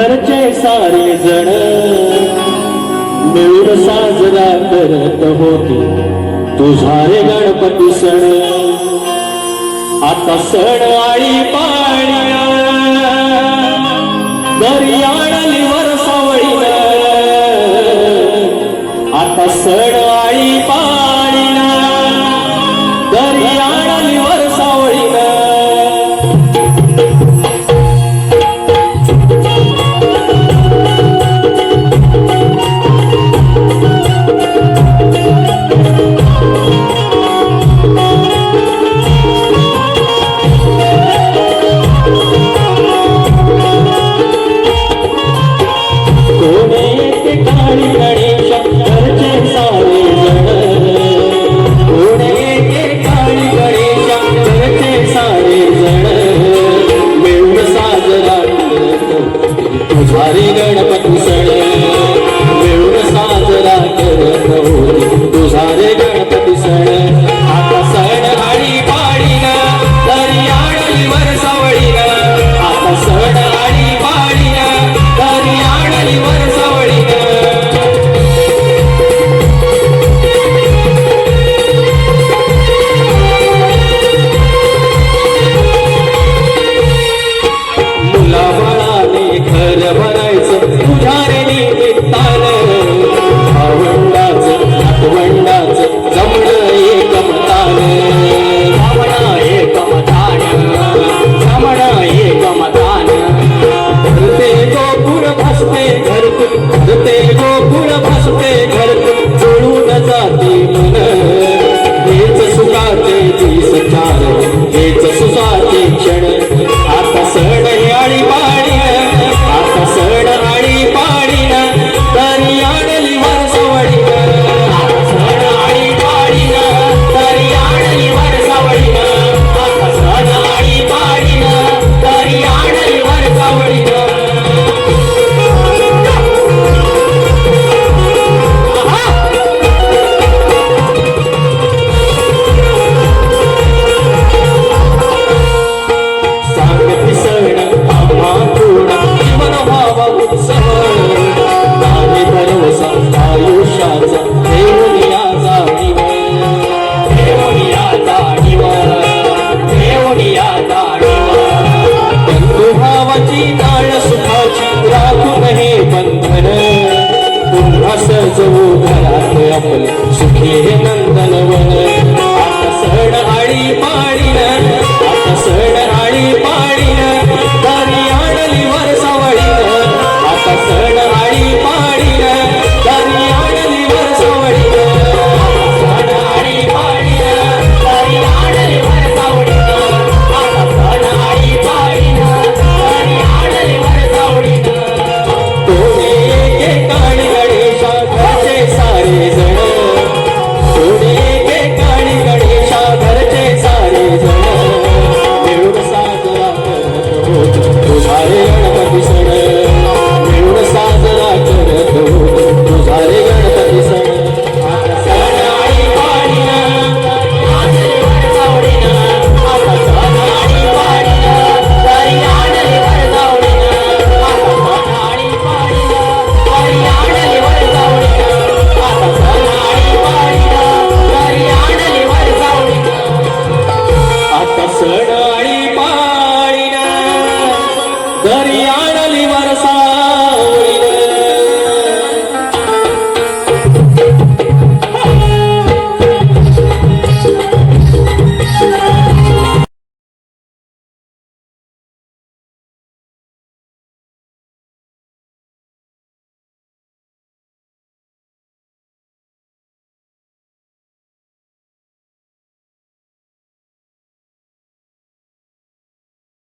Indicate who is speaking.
Speaker 1: घरचे सारे जण मिळून साजरा करत होते. तुझा रे गणपती सण. आता सण आळी पाळ्या दर्याळली वरसावळी आता सण आळी पाळ्या Oh, 天。